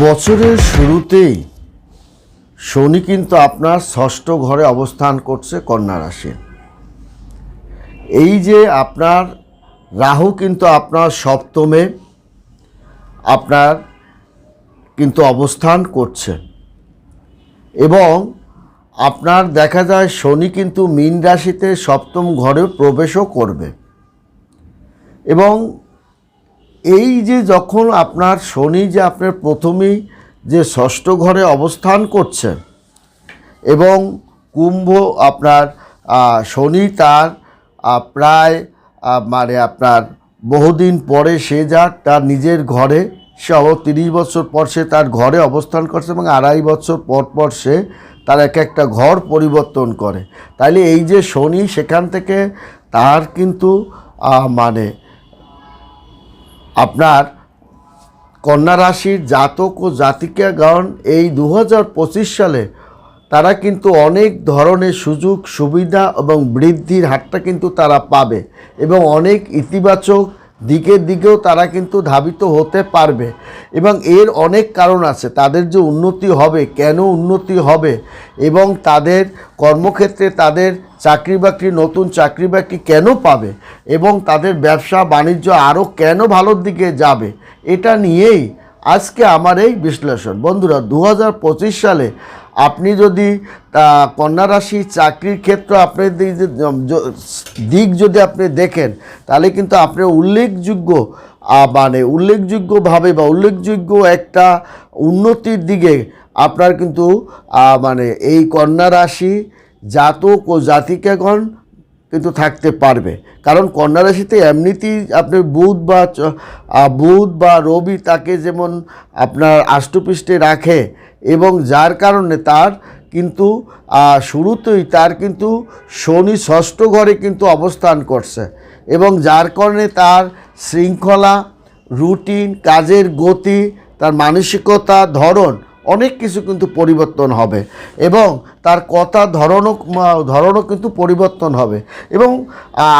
বছরের শুরুতেই শনি কিন্তু আপনার ষষ্ঠ ঘরে অবস্থান করছে কন্যা রাশি এই যে আপনার রাহু কিন্তু আপনার সপ্তমে আপনার কিন্তু অবস্থান করছে। এবং আপনার দেখা যায় শনি কিন্তু মীন রাশিতে সপ্তম ঘরে প্রবেশও করবে। এবং এই যে যখন আপনার শনি যে আপনার প্রথমেই যে ষষ্ঠ ঘরে অবস্থান করছে এবং কুম্ভ আপনার শনি তার প্রায় মানে আপনার বহুদিন পরে সে যার তার নিজের ঘরে, সে তিরিশ বছর পর সে তার ঘরে অবস্থান করছে এবং আড়াই বছর পর পর সে তার এক একটা ঘর পরিবর্তন করে। তাইলে এই যে শনি সেখান থেকে তার কিন্তু মানে আপনার কন্যা রাশির জাতক ও জাতিকাগণ এই দু হাজার পঁচিশ সালে তারা কিন্তু অনেক ধরনের সুযোগ, সুবিধা এবং বৃদ্ধির হাতটা কিন্তু তারা পাবে এবং অনেক ইতিবাচক দিকের দিকেও তারা কিন্তু ধাবিত হতে পারবে। এবং এর অনেক কারণ আছে। তাদের যে উন্নতি হবে, কেন উন্নতি হবে, এবং তাদের কর্মক্ষেত্রে তাদের চাকরি বাকরি নতুন চাকরি বাকরি কেন পাবে, এবং তাদের ব্যবসা বাণিজ্য আরও কেন ভালোর দিকে যাবে, এটা নিয়েই আজকে আমার এই বিশ্লেষণ। বন্ধুরা দু হাজার পঁচিশ সালে আপনি যদি কন্যা রাশি চাকরির ক্ষেত্রে আপনি দিক যদি আপনি দেখেন, তাহলে কিন্তু আপনি উল্লেখযোগ্য মানে উল্লেখযোগ্যভাবে বা উল্লেখযোগ্য একটা উন্নতির দিকে আপনার কিন্তু মানে এই কন্যা রাশি জাতক ও জাতিকাগণ কিন্তু থাকতে পারবে। কারণ কন্যা রাশিতে এমনিতেই আপনার বুধ বা বুধ বা রবি তাকে যেমন আপনার আষ্টপৃষ্ঠে রাখে এবং যার কারণে তার কিন্তু শুরুতেই তার কিন্তু শনি ষষ্ঠ ঘরে কিন্তু অবস্থান করছে এবং যার কারণে তার শৃঙ্খলা, রুটিন, কাজের গতি, তার মানসিকতা, ধরন অনেক কিছু কিন্তু পরিবর্তন হবে এবং তার কথা ধরনও ধরনও কিন্তু পরিবর্তন হবে। এবং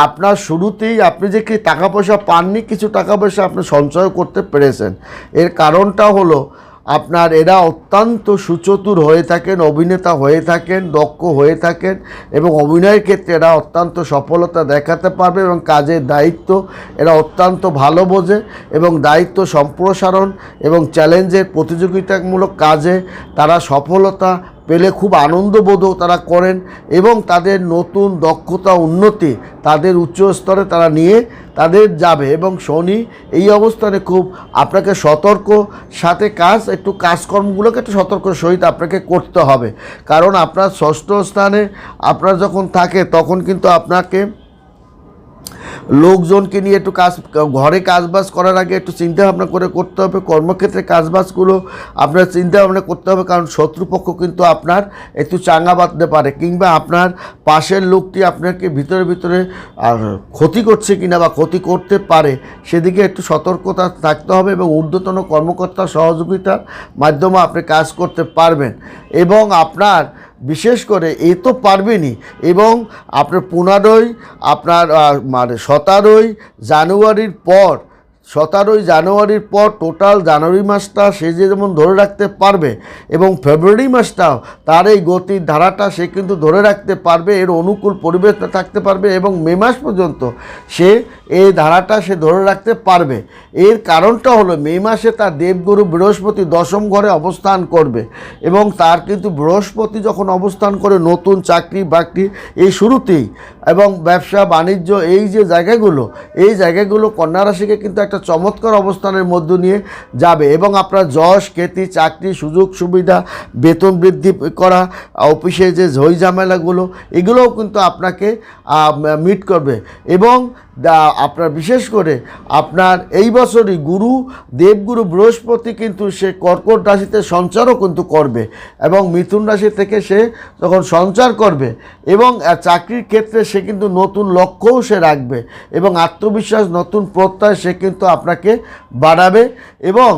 আপনার শুরুতেই আপনি যে কি টাকা পয়সা পাননি, কিছু টাকা পয়সা আপনি সঞ্চয় করতে পেরেছেন। এর কারণটা হলো আপনার এরা অত্যন্ত সুচতুর হয়ে থাকেন, অভিনেতা হয়ে থাকেন, দক্ষ হয়ে থাকেন এবং অভিনয়ের ক্ষেত্রে এরা অত্যন্ত সফলতা দেখাতে পারবে এবং কাজের দায়িত্ব এরা অত্যন্ত ভালো বোঝে এবং দায়িত্ব সম্প্রসারণ এবং চ্যালেঞ্জের প্রতিযোগিতামূলক কাজে তারা সফলতা পেলে খুব আনন্দবোধও তারা করেন এবং তাদের নতুন দক্ষতা, উন্নতি তাদের উচ্চ স্তরে তারা নিয়ে তাদের যাবে এবং শনি এই অবস্থানে খুব আপনাকে সতর্ক, সাথে কাজ, একটু কাজকর্মগুলোকে একটু সতর্ক সহিত আপনাকে করতে হবে। কারণ আপনার ষষ্ঠ স্থানে আপনার যখন থাকে তখন কিন্তু আপনাকে লোকজনকে নিয়ে একটু কাজ, ঘরে কাজবাজ করার আগে একটু চিন্তা ভাবনা করে করতে হবে। কর্মক্ষেত্রে কাজবাজগুলো আপনার চিন্তা ভাবনা করতে হবে, কারণ শত্রুপক্ষ কিন্তু আপনার একটু চাঙ্গা বাঁধতে পারে কিংবা আপনার পাশের লোকটি আপনাকে ভিতরে ভিতরে ক্ষতি করছে কিনা বা ক্ষতি করতে পারে, সেদিকে একটু সতর্কতা থাকতে হবে এবং ঊর্ধ্বতন কর্মকর্তা সহযোগিতার মাধ্যমে আপনি কাজ করতে পারবেন। এবং আপনার বিশেষ করে এ তো পারবেনই। এবং আপনার পনেরোই আপনার মানে সতেরোই জানুয়ারির পর সতেরোই জানুয়ারির পর টোটাল জানুয়ারি মাসটা সে যে যেমন ধরে রাখতে পারবে এবং ফেব্রুয়ারি মাসটাও তার এই গতির ধারাটা সে কিন্তু ধরে রাখতে পারবে, এর অনুকূল পরিবেশটা থাকতে পারবে এবং মে মাস পর্যন্ত সে এই ধারাটা সে ধরে রাখতে পারবে। এর কারণটা হলো মে মাসে তার দেবগুরু বৃহস্পতি দশম ঘরে অবস্থান করবে এবং তার কিন্তু বৃহস্পতি যখন অবস্থান করে নতুন চাকরি বাকরি এই শুরুতেই এবং ব্যবসা, বাণিজ্য, এই যে জায়গাগুলো, এই জায়গাগুলো কন্যা রাশিকে কিন্তু একটা চমৎকার অবস্থানের মধ্য নিয়ে যাবে এবং আপনার যশ খ্যাতি চাকরি, সুযোগ, সুবিধা, বেতন বৃদ্ধি করা, অফিসে যে ঝই ঝামেলাগুলো, এগুলোও কিন্তু আপনাকে মিট করবে এবং আপনার বিশেষ করে আপনার এই বছরই গুরু, দেবগুরু বৃহস্পতি কিন্তু সে কর্কট রাশিতে সঞ্চারও কিন্তু করবে এবং মিথুন রাশি থেকে সে তখন সঞ্চার করবে এবং চাকরির ক্ষেত্রে সে কিন্তু নতুন লক্ষ্যও সে রাখবে এবং আত্মবিশ্বাস, নতুন প্রত্যয় সে কিন্তু আপনাকে বাড়াবে এবং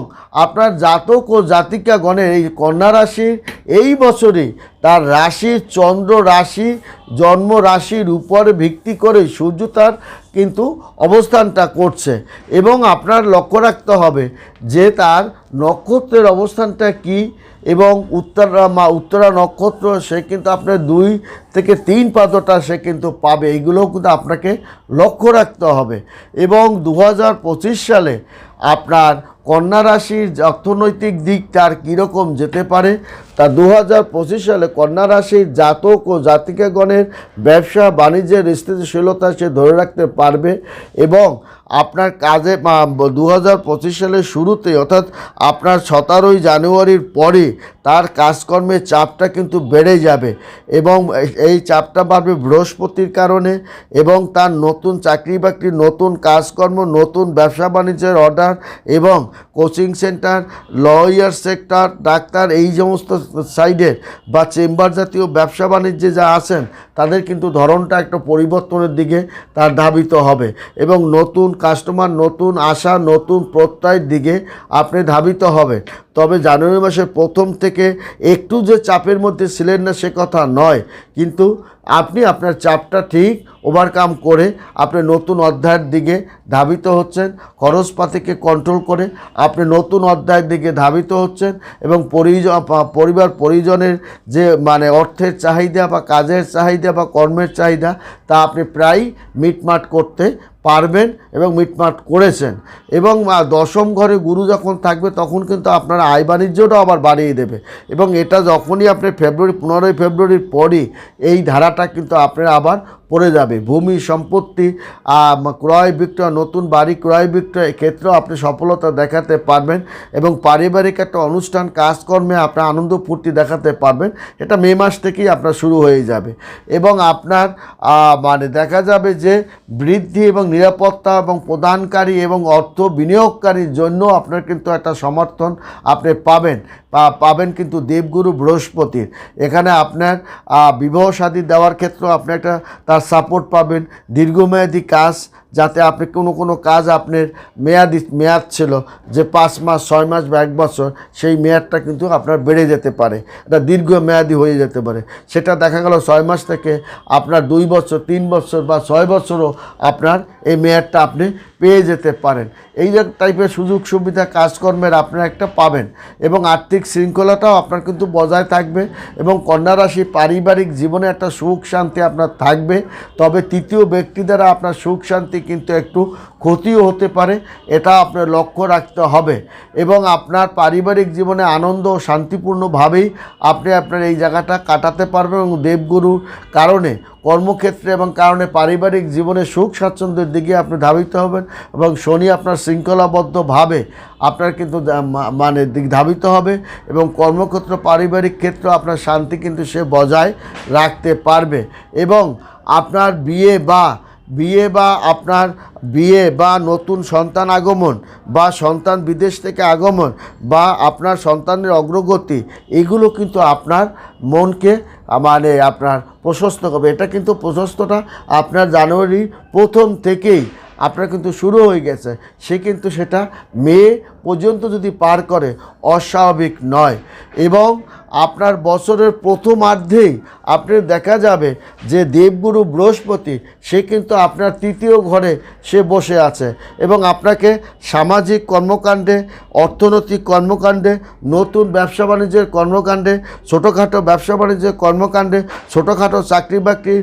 আপনার জাতক ও জাতিকা গণের এই কন্যা রাশির এই বছরই তার রাশির চন্দ্র রাশি, জন্ম রাশির উপরে ভিত্তি করে সূর্য তার কিন্তু অবস্থানটা করছে এবং আপনার লক্ষ্য রাখতে হবে যে তার নক্ষত্রের অবস্থানটা কি এবং উত্তরা মা, উত্তরা নক্ষত্র, সে কিন্তু আপনার দুই থেকে তিন পাদটা সে কিন্তু পাবে। এগুলোও কিন্তু আপনাকে লক্ষ্য রাখতে হবে। এবং দু হাজার পঁচিশ সালে আপনার কন্যা রাশির অর্থনৈতিক দিক কীরকম যেতে পারে, তা দু হাজার পঁচিশ সালে কন্যা রাশির জাতক ও জাতিকাগণের ব্যবসা বাণিজ্যের স্থিতিশীলতা সে ধরে রাখতে পারবে এবং আপনার কাজে দু হাজার পঁচিশ সালের শুরুতে, অর্থাৎ আপনার সতেরোই জানুয়ারির পরে, তার কাজকর্মের চাপটা কিন্তু বেড়ে যাবে এবং এই- চাপটা বাড়বে বৃহস্পতির কারণে এবং তার নতুন চাকরি বাকরি, নতুন কাজকর্ম, নতুন ব্যবসা বাণিজ্যের অর্ডার এবং coaching centre, lawyer sector, doctor, এই সমস্ত সাইডের বা চেম্বার জাতীয় ব্যবসা বাণিজ্যে যা আছেন, তাদের কিন্তু ধরনটা একটা পরিবর্তনের দিকে তার ধাবিত হবে এবং নতুন কাস্টমার নতুন আশা নতুন প্রত্যয়ের দিকে আপনি ধাবিত হবেন। তবে জানুয়ারি মাসের প্রথম থেকে একটু যে চাপের মধ্যে ছিলেন না সে কথা নয়। কিন্তু আপনি আপনার চাপটা ঠিক ওভারকাম করে আপনি নতুন অধ্যায়ের দিকে ধাবিত হচ্ছেন, খরচপাতিকে কন্ট্রোল করে আপনি নতুন অধ্যায়ের দিকে ধাবিত হচ্ছেন এবং পরিবার পরিজনের যে মানে অর্থের চাহিদা বা কাজের চাহিদা বা কর্মের চাহিদা, তা আপনি প্রায় মিটমাট করতে পারবেন এবং মিটমাট করেছেন। এবং দশম ঘরে গুরু যখন থাকবে তখন কিন্তু আপনার আয় বাণিজ্যটাও আবার বাড়িয়ে দেবে। এবং এটা যখনই আপনি ফেব্রুয়ারি, পনেরোই ফেব্রুয়ারির পরই এই ধারাটা কিন্তু আপনার আবার পড়ে যাবে। ভূমি সম্পত্তি ক্রয় বিক্রয়, নতুন বাড়ি ক্রয় বিক্রয় ক্ষেত্রেও আপনি সফলতা দেখাতে পারবেন এবং পারিবারিক একটা অনুষ্ঠান, কাজকর্মে আপনার আনন্দ ফুর্তি দেখাতে পারবেন। এটা মে মাস থেকেই আপনার শুরু হয়ে যাবে এবং আপনার মানে দেখা যাবে যে বৃদ্ধি এবং নিরাপত্তা এবং প্রদানকারী এবং অর্থ বিনিয়োগকারীর জন্য আপনার কিন্তু একটা সমর্থন আপনি পাবেন। পাবেন কিন্তু দেবগুরু বৃহস্পতির। এখানে আপনার বিবাহ সাদী দেওয়ার ক্ষেত্রেও আপনি একটা তার সাপোর্ট পাবেন। দীর্ঘমেয়াদী কাজ যাতে আপনি কোনো কোনো কাজ আপনার মেয়াদি মেয়াদ ছিল যে পাঁচ মাস, ছয় মাস বা এক বছর, সেই মেয়াদটা কিন্তু আপনার বেড়ে যেতে পারে। এটা দীর্ঘমেয়াদী হয়ে যেতে পারে। সেটা দেখা গেল ছয় মাস থেকে আপনার দুই বছর, তিন বছর বা ছয় বছরও আপনার এই মেয়াদটা আপনি পেয়ে যেতে পারেন। এই যে টাইপের সুযোগ সুবিধা কাজকর্মের আপনারা একটা পাবেন এবং আর্থিক শৃঙ্খলাটাও আপনার কিন্তু বজায় থাকবে এবং কন্যারাশি পারিবারিক জীবনে একটা সুখ শান্তি আপনার থাকবে। তবে তৃতীয় ব্যক্তি দ্বারা আপনার সুখ শান্তি কিন্তু একটু ক্ষতিও হতে পারে, এটা আপনার লক্ষ্য রাখতে হবে। এবং আপনার পারিবারিক জীবনে আনন্দ ও শান্তিপূর্ণভাবেই আপনি আপনার এই জায়গাটা কাটাতে পারবেন এবং দেবগুরুর কারণে, কর্মক্ষেত্রে এবং কারণে পারিবারিক জীবনে সুখ স্বাচ্ছন্দ্যের দিকে আপনি ধাবিত হবেন এবং শনি আপনার শৃঙ্খলাবদ্ধভাবে আপনার কিন্তু মানে দিক ধাবিত হবে এবং কর্মক্ষেত্র, পারিবারিক ক্ষেত্র আপনার শান্তি কিন্তু সে বজায় রাখতে পারবে। এবং আপনার বিয়ে বা বিয়ে বা আপনার বিয়ে বা নতুন সন্তান আগমন বা সন্তান বিদেশ থেকে আগমন বা আপনার সন্তানের অগ্রগতি, এগুলো কিন্তু আপনার মনকে মানে আপনার প্রশস্ত করবে। এটা কিন্তু প্রশস্তটা আপনার জানুয়ারির প্রথম থেকেই আপনার কিন্তু শুরু হয়ে গেছে। সে কিন্তু সেটা মে পর্যন্ত যদি পার করে, অস্বাভাবিক নয়। এবং আপনার বছরের প্রথমার্ধেই আপনার দেখা যাবে যে দেবগুরু বৃহস্পতি, সে কিন্তু আপনার তৃতীয় ঘরে সে বসে আছে এবং আপনাকে সামাজিক কর্মকাণ্ডে, অর্থনৈতিক কর্মকাণ্ডে, নতুন ব্যবসা বাণিজ্যের কর্মকাণ্ডে, ছোটোখাটো ব্যবসা বাণিজ্যের কর্মকাণ্ডে, ছোটোখাটো চাকরি বাকরির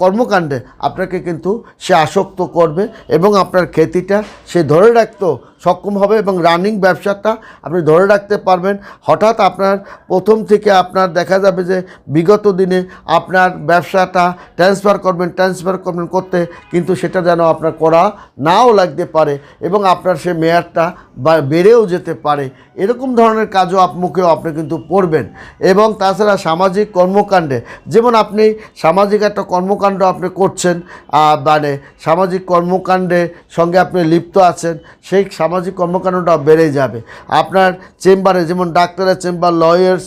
কর্মকাণ্ডে আপনাকে কিন্তু সে আসক্ত করবে এবং আপনার খ্যাতিটা সে ধরে রাখতেও সক্ষম হবে এবং রানিং ব্যবসাটা আপনি ধরে রাখতে পারবেন। হঠাৎ আপনার প্রথম থেকে আপনার দেখা যাবে যে বিগত দিনে আপনার ব্যবসাটা ট্রান্সফার করবেন ট্রান্সফার করবেন করতে কিন্তু সেটা যেন আপনার করা নাও লাগতে পারে এবং আপনার সে মেয়াদটা বেড়েও যেতে পারে। এরকম ধরনের কাজও মুখেও আপনি কিন্তু পড়বেন এবং তাছাড়া সামাজিক কর্মকাণ্ডে, যেমন আপনি সামাজিক একটা কর্মকাণ্ড আপনি করছেন মানে সামাজিক কর্মকাণ্ডের সঙ্গে আপনি লিপ্ত আছেন, সেই সামাজিক কর্মকাণ্ডটা বেড়ে যাবে। আপনার চেম্বারে যেমন ডাক্তারের চেম্বার লয়ার্স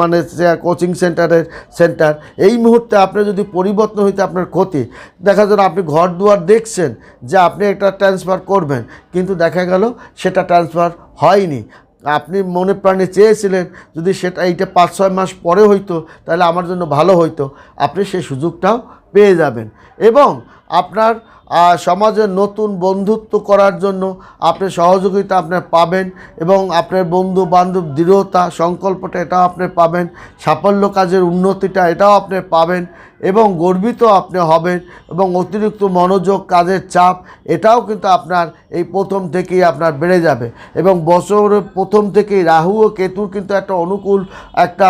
মানে কোচিং সেন্টারের সেন্টার এই মুহূর্তে আপনি যদি পরিবর্তন হইতে আপনার ক্ষতি, দেখা যায় আপনি ঘর দুয়ার দেখছেন যে আপনি একটা ট্রান্সফার করবেন, কিন্তু দেখা গেল সেটা ট্রান্সফার হয়নি। আপনি মনে প্রাণে চেয়েছিলেন যদি সেটা এইটা পাঁচ ছয় মাস পরে হইতো, তাহলে আমার জন্য ভালো হইতো। আপনি সেই সুযোগটাও পেয়ে যাবেন। এবং আপনার সমাজে নতুন বন্ধুত্ব করার জন্য আপনি সহযোগিতা আপনি পাবেন এবং আপনার বন্ধু বান্ধব দৃঢ়তা, সংকল্পটা এটাও আপনি পাবেন, সাফল্য কাজের উন্নতিটা এটাও আপনি পাবেন এবং গর্বিত আপনি হবেন এবং অতিরিক্ত মনোযোগ, কাজের চাপ এটাও কিন্তু আপনার এই প্রথম থেকেই আপনার বেড়ে যাবে। এবং বছরের প্রথম থেকেই রাহু ও কেতুর কিন্তু একটা অনুকূল একটা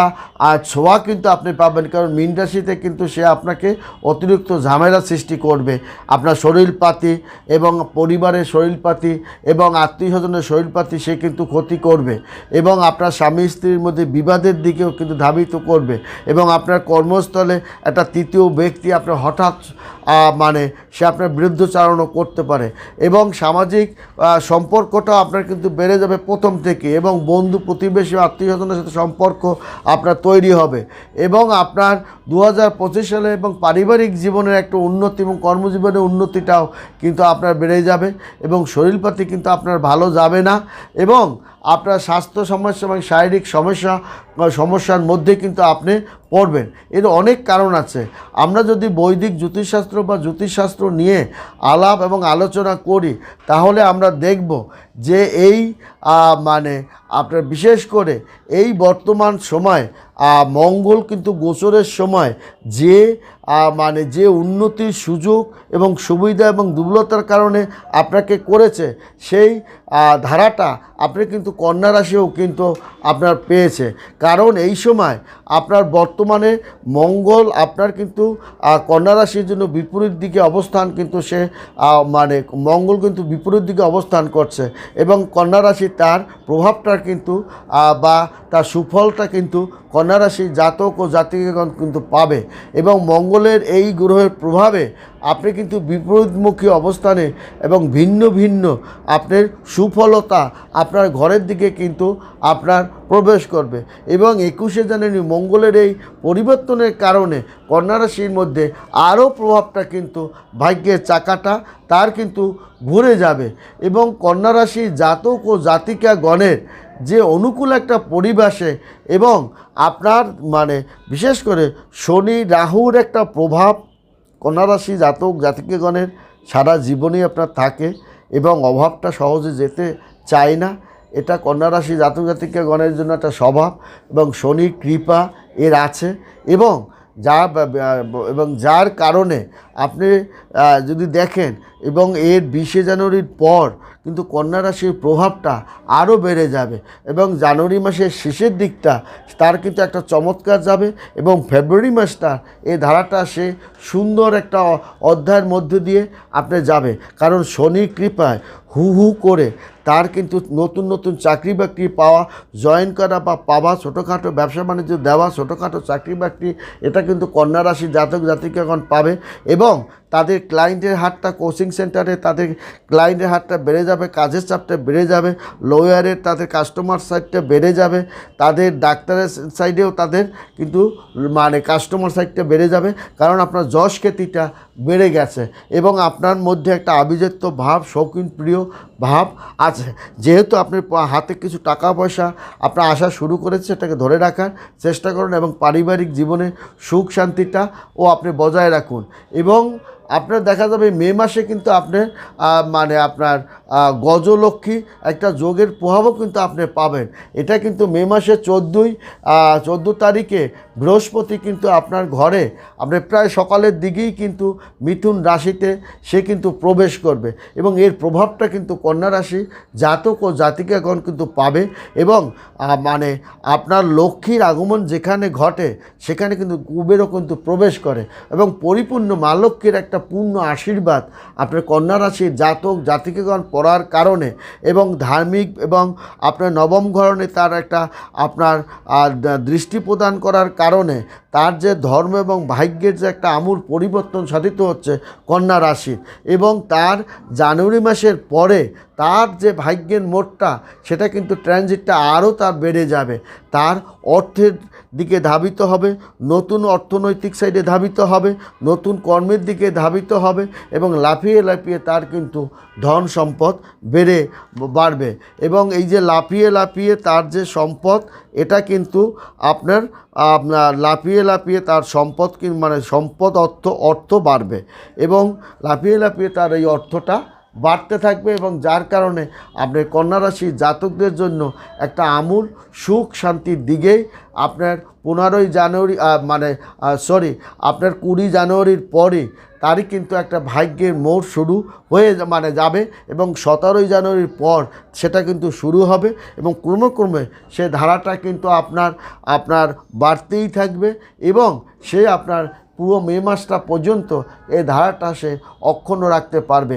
ছোঁয়া কিন্তু আপনি পাবেন। কারণ মীন রাশিতে কিন্তু সে আপনাকে অতিরিক্ত ঝামেলা সৃষ্টি করবে। আপনার শরীরপাতি এবং পরিবারের শরীরপাতি এবং আত্মীয় স্বজনের শরীরপাতি সে কিন্তু ক্ষতি করবে। এবং আপনার স্বামী স্ত্রীর মধ্যে বিবাদের দিকেও কিন্তু ধাবিত করবে। এবং আপনার কর্মস্থলে একটা তৃতীয় ব্যক্তি আপনার হঠাৎ মানে সে আপনার বিরুদ্ধচারণও করতে পারে। এবং সামাজিক আহ, সম্পর্কটা আপনার কিন্তু বেড়ে যাবে প্রথম থেকে এবং বন্ধু প্রতিবেশী আত্মীয় স্বজনের সাথে সম্পর্ক আপনার তৈরি হবে। এবং আপনার দু হাজার পঁচিশ সালে এবং পারিবারিক জীবনের একটা উন্নতি এবং কর্মজীবনের উন্নতিটাও কিন্তু আপনার বেড়ে যাবে এবং শরীরপাতি কিন্তু আপনার ভালো যাবে না। এবং আপনার স্বাস্থ্য সমস্যা এবং শারীরিক সমস্যা সমস্যার মধ্যে কিন্তু আপনি পড়বেন। এর অনেক কারণ আছে। আমরা যদি বৈদিক জ্যোতিষশাস্ত্র বা জ্যোতিষশাস্ত্র নিয়ে আলাপ এবং আলোচনা করি, তাহলে আমরা দেখব যে এই মানে আপনার বিশেষ করে এই বর্তমান সময় মঙ্গল কিন্তু গোচরের সময় যে মানে যে উন্নতির সুযোগ এবং সুবিধা এবং দুর্বলতার কারণে আপনাকে করেছে, সেই ধারাটা আপনি কিন্তু কন্যা রাশিও কিন্তু আপনার পেয়েছে। কারণ এই সময় আপনার বর্তমানে মঙ্গল আপনার কিন্তু কন্যা রাশির জন্য বিপরীত দিকে অবস্থান কিন্তু সে মানে মঙ্গল কিন্তু বিপরীত দিকে অবস্থান করছে এবং কন্যা রাশি তার প্রভাবটা কিন্তু বা তার সুফলটা কিন্তু কন্যা রাশির জাতক ও জাতিকাগণ কিন্তু পাবে এবং মঙ্গলের এই গ্রহের প্রভাবে আপনি কিন্তু বিপরীতমুখী অবস্থানে এবং ভিন্ন ভিন্ন আপনার সুফলতা আপনার ঘরের দিকে কিন্তু আপনার প্রবেশ করবে। এবং একুশে জানুয়ারি মঙ্গলের এই পরিবর্তনের কারণে কন্যা রাশির মধ্যে আরও প্রভাবটা কিন্তু ভাগ্যের চাকাটা তার কিন্তু ঘুরে যাবে। এবং কন্যা রাশির জাতক ও জাতিকা গণের যে অনুকূল একটা পরিবেশে এবং আপনার মানে বিশেষ করে শনি, রাহুর একটা প্রভাব কন্যারাশি জাতক, জাতিকেগণের সারা জীবনই আপনার থাকে এবং অভাবটা সহজে যেতে চায় না। এটা কন্যারাশি জাতক, জাতিকেগণের জন্য একটা স্বভাব এবং শনি কৃপা এর আছে এবং যা এবং যার কারণে আপনি যদি দেখেন এবং এর বিশে জানুয়ারির পর কিন্তু কন্যা রাশির প্রভাবটা আরও বেড়ে যাবে এবং জানুয়ারি মাসের শেষের দিকটা তার কিন্তু একটা চমৎকার যাবে এবং ফেব্রুয়ারি মাসটা এই ধারাটা সে সুন্দর একটা অধ্যায়ের মধ্যে দিয়ে আপনি যাবে। কারণ শনির কৃপায় হু হু করে তার কিন্তু নতুন নতুন চাকরি বাকরি পাওয়া জয়েন করা বা পাওয়া ছোটোখাটো ব্যবসা বাণিজ্য দেওয়া, ছোটোখাটো চাকরি বাকরি, এটা কিন্তু কন্যা রাশির জাতক জাতিকাগণ পাবে এবং তাদের ক্লায়েন্টের হারটা কোচিং সেন্টারে তাদের ক্লায়েন্টের হারটা বেড়ে যাবে, কাজের চাপটা বেড়ে যাবে লয়ারের তাদের কাস্টমার সাইডটা বেড়ে যাবে, তাদের ডাক্তারের সাইডেও তাদের কিন্তু মানে কাস্টমার সাইডটা বেড়ে যাবে, কারণ আপনার যশ খ্যাতিটা বেড়ে গেছে এবং আপনার মধ্যে একটা আভিজাত্য ভাব, শৌখিন প্রিয় ভাব আছে যেহেতু আপনি হাতে কিছু টাকা পয়সা আপনার আসা শুরু করেছে সেটাকে ধরে রাখার চেষ্টা করুন এবং পারিবারিক জীবনে সুখ শান্তিটা ও আপনি বজায় রাখুন। এবং আপনার দেখা যাবে মে মাসে কিন্তু আপনার মানে আপনার গজলক্ষ্মী একটা যোগের প্রভাবও কিন্তু আপনি পাবেন। এটা কিন্তু মে মাসে চোদ্দোই চোদ্দ তারিখে বৃহস্পতি কিন্তু আপনার ঘরে, আপনি প্রায় সকালের দিকেই কিন্তু মিথুন রাশিতে সে কিন্তু প্রবেশ করবে এবং এর প্রভাবটা কিন্তু কন্যা রাশি জাতক ও জাতিকাগণ কিন্তু পাবে এবং মানে আপনার লক্ষ্মীর আগমন যেখানে ঘটে সেখানে কিন্তু কুবেরও কিন্তু প্রবেশ করে এবং পরিপূর্ণ মা লক্ষ্মীর একটা পূর্ণ আশীর্বাদ আপনার কন্যা রাশির জাতক, জাতিকাগণ পড়ার কারণে এবং ধার্মিক এবং আপনার নবম ঘরণে তার একটা আপনার দৃষ্টি প্রদান করার কারণে তার যে ধর্ম এবং ভাগ্যের যে একটা আমূল পরিবর্তন সাধিত হচ্ছে কন্যা রাশির এবং তার জানুয়ারি মাসের পরে তার যে ভাগ্যের মোড়টা সেটা কিন্তু ট্রানজিটটা আরও তার বেড়ে যাবে। তার অর্থের দিকে ধাবিত হবে, নতুন অর্থনৈতিক সাইডে ধাবিত হবে, নতুন কর্মের দিকে ধাবিত হবে এবং লাফিয়ে লাফিয়ে তার কিন্তু ধন সম্পদ বেড়ে বাড়বে। এবং এই যে লাফিয়ে লাফিয়ে তার যে সম্পদ, এটা কিন্তু আপনার আপনার লাফিয়ে লাফিয়ে তার সম্পদ মানে সম্পদ অর্থ অর্থ বাড়বে। এবং লাফিয়ে লাফিয়ে তার এই অর্থটা বাড়তে থাকবে এবং যার কারণে আপনার কন্যা রাশির জাতকদের জন্য একটা আমূল সুখ শান্তির দিকেই আপনার পনেরোই জানুয়ারি মানে সরি আপনার কুড়ি জানুয়ারির পরে তারই কিন্তু একটা ভাগ্যের মোড় শুরু হয়ে মানে যাবে এবং সতেরোই জানুয়ারির পর সেটা কিন্তু শুরু হবে এবং ক্রমে ক্রমে সে ধারাটা কিন্তু আপনার আপনার বাড়তেই থাকবে এবং সে আপনার পুরো মে মাসটা পর্যন্ত এই ধারাটা সে অক্ষুণ্ণ রাখতে পারবে।